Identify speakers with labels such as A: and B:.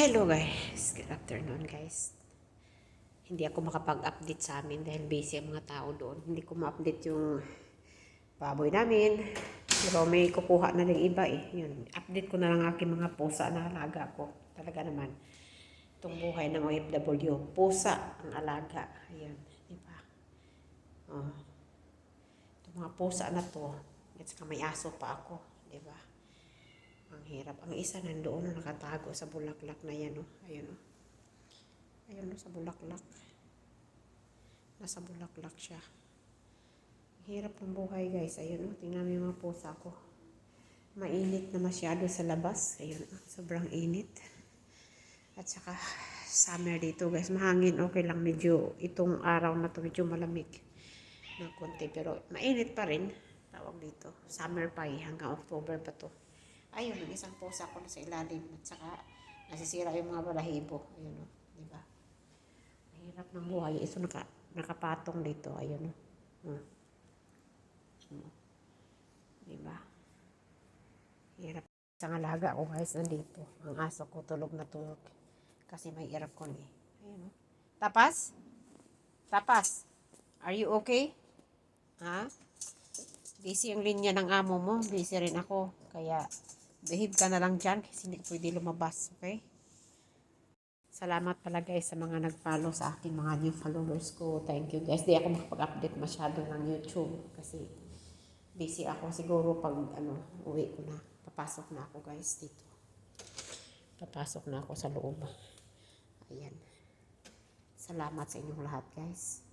A: Hello guys, good afternoon guys. Hindi ako makapag-update sa amin dahil busy ang mga tao doon. Hindi ko ma-update yung baboy namin. Pero may kukuha na ng iba eh. Yun, update ko na lang aking mga pusa na alaga ko. Talaga naman. Itong buhay ng OFW. Pusa ang alaga. Ayan, di ba? Oh. Itong mga pusa na to. At saka may aso pa ako. Di ba? Hirap. Ang isa nandoon na nakatago sa bulaklak na yan, oh. Ayun, oh. Ayun, oh, sa bulaklak. Nasa bulaklak siya. Hirap ng buhay, guys. Ayun, oh. Tingnan mo yung mga pusa ko. Mainit na masyado sa labas. Ayun, oh. Sobrang init. At saka, summer dito, guys. Mahangin, okay lang. Medyo, itong araw na to, medyo malamig ng konti. Pero, mainit pa rin. Tawag dito. Summer pa eh. Hanggang October pa to. Ayun, yung isang pusa ko sa ilalim. At saka, nasisira yung mga balahibo. Ayun, o. Di ba? Mahirap ng buhay. Ito naka, nakapatong dito. Ayun, o. Hmm. Hmm. Di ba? Hirap. Isang alaga ko guys, nandito. Ang aso ko tulog na tulog. Kasi may aircon eh. Ayun, o. Tapas? Tapas? Are you okay? Ha? Busy yung linya ng amo mo. Busy rin ako. Kaya, behave ka na lang dyan kasi hindi pwede lumabas. Okay? Salamat pala guys sa mga nag-follow sa akin, mga new followers ko. Thank you guys. Di ako makapag-update masyado ng YouTube kasi busy ako siguro pag ano, uwi ko na. Papasok na ako guys dito. Papasok na ako sa loob. Ayan. Salamat sa inyong lahat guys.